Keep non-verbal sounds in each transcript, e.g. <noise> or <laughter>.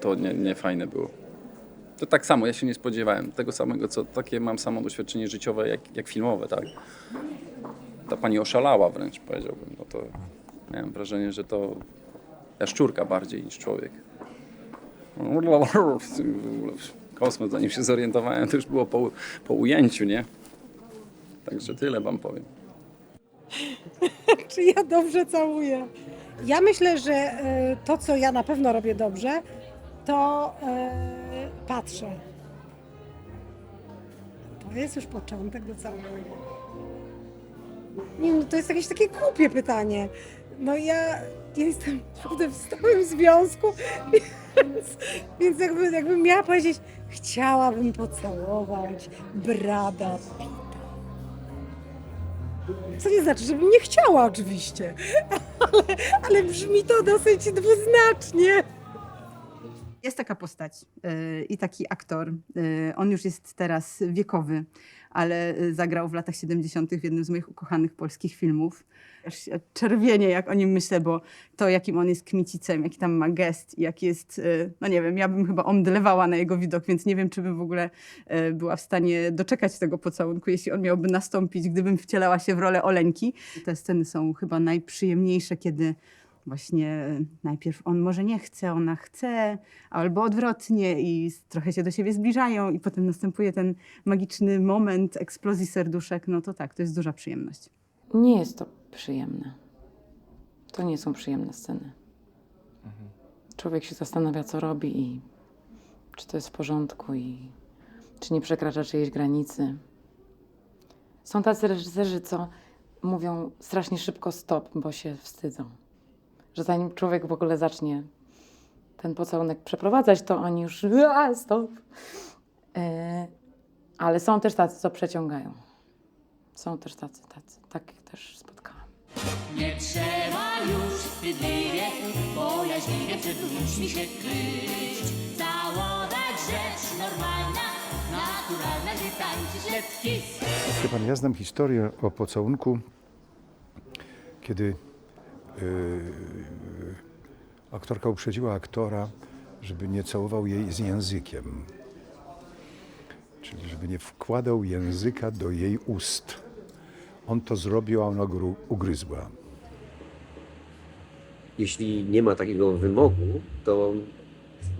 To nie, nie fajne było. To tak samo, ja się nie spodziewałem tego samego, co takie mam samo doświadczenie życiowe, jak, jak filmowe, tak. Ta pani oszalała wręcz, powiedziałbym. No to miałem wrażenie, że to jaszczurka bardziej niż człowiek. <laughs> Kosmos, zanim się zorientowałem, to już było po, po ujęciu, nie? Także tyle wam powiem. <laughs> czy ja dobrze całuję. Ja myślę, że e, to, co ja na pewno robię dobrze, to e, patrzę. To jest już początek do całowania. Nie no to jest jakieś takie głupie pytanie. No ja, jestem w stałym związku, <laughs> więc, więc jakby, jakbym miała powiedzieć, chciałabym pocałować Brada. Co nie znaczy, żebym nie chciała oczywiście, <laughs> ale, ale brzmi to dosyć dwuznacznie. Jest taka postać y, i taki aktor. y, On już jest teraz wiekowy, ale y, zagrał w latach 70. w jednym z moich ukochanych polskich filmów. Aż czerwienie, jak o nim myślę, bo to, jakim on jest kmicicem, jaki tam ma gest, i jaki jest, no nie wiem, ja bym chyba omdlewała na jego widok, więc nie wiem, czy bym w ogóle była w stanie doczekać tego pocałunku, jeśli on miałby nastąpić, gdybym wcielała się w rolę Oleńki. Te sceny są chyba najprzyjemniejsze, kiedy właśnie y, najpierw on może nie chce, ona chce, albo odwrotnie i trochę się do siebie zbliżają i potem następuje ten magiczny moment eksplozji serduszek, no to tak, to jest duża przyjemność. Nie jest to przyjemne. To nie są przyjemne sceny. Człowiek się zastanawia, co robi i czy to jest w porządku i czy nie przekracza czyjejś granicy. Są tacy reżyserzy, co mówią strasznie szybko stop, bo się wstydzą. Że zanim człowiek w ogóle zacznie ten pocałunek przeprowadzać, to oni już a, stop. E, ale są też tacy, co przeciągają. Są też tacy, tacy. Takich też spotkałam. Nie trzeba już wstydliwie, bojaźliwie przed ludźmi się kryć. Całować rzecz normalna, naturalna, gdy tańczysz letki Wie pan, ja znam historię o pocałunku, kiedy yy, aktorka uprzedziła aktora, żeby nie całował jej z językiem. Czyli żeby nie wkładał języka do jej ust. On to zrobił, a ona go ugryzła. jeśli nie ma takiego wymogu, to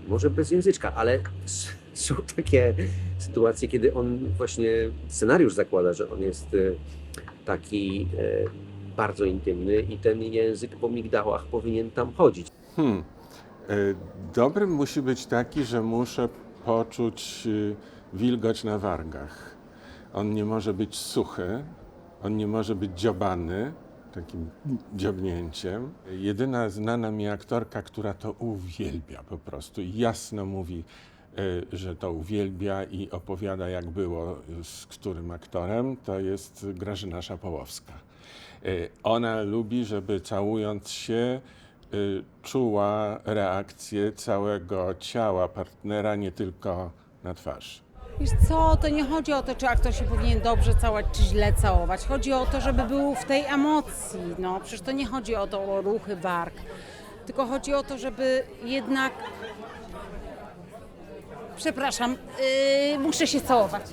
może bez języczka, ale <laughs> są takie sytuacje, kiedy on właśnie scenariusz zakłada, że on jest e, taki e, bardzo intymny i ten język po migdałach powinien tam chodzić. Hmm. E, Dobrym musi być taki, że muszę poczuć y, wilgoć na wargach. On nie może być suchy, on nie może być dziobany, takim dziobnięciem. Jedyna znana mi aktorka, która to uwielbia po prostu i jasno mówi, y, że to uwielbia i opowiada jak było z którym aktorem, to jest Grażyna Szapołowska. Y, Ona lubi, żeby całując się y, czuła reakcję całego ciała partnera, nie tylko na twarz. Wiesz co, to nie chodzi o to, czy aktor się powinien dobrze całować, czy źle całować. Chodzi o to, żeby był w tej emocji. No, przecież to nie chodzi o to, o ruchy warg. Tylko chodzi o to, żeby jednak... Przepraszam, yy, muszę się całować.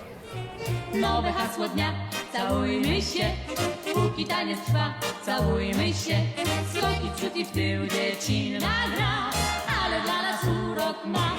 Nowe hasło dnia, całujmy się, póki taniec trwa, całujmy się. Skoki przód i w tył dziecinna gra, ale dla nas urok ma.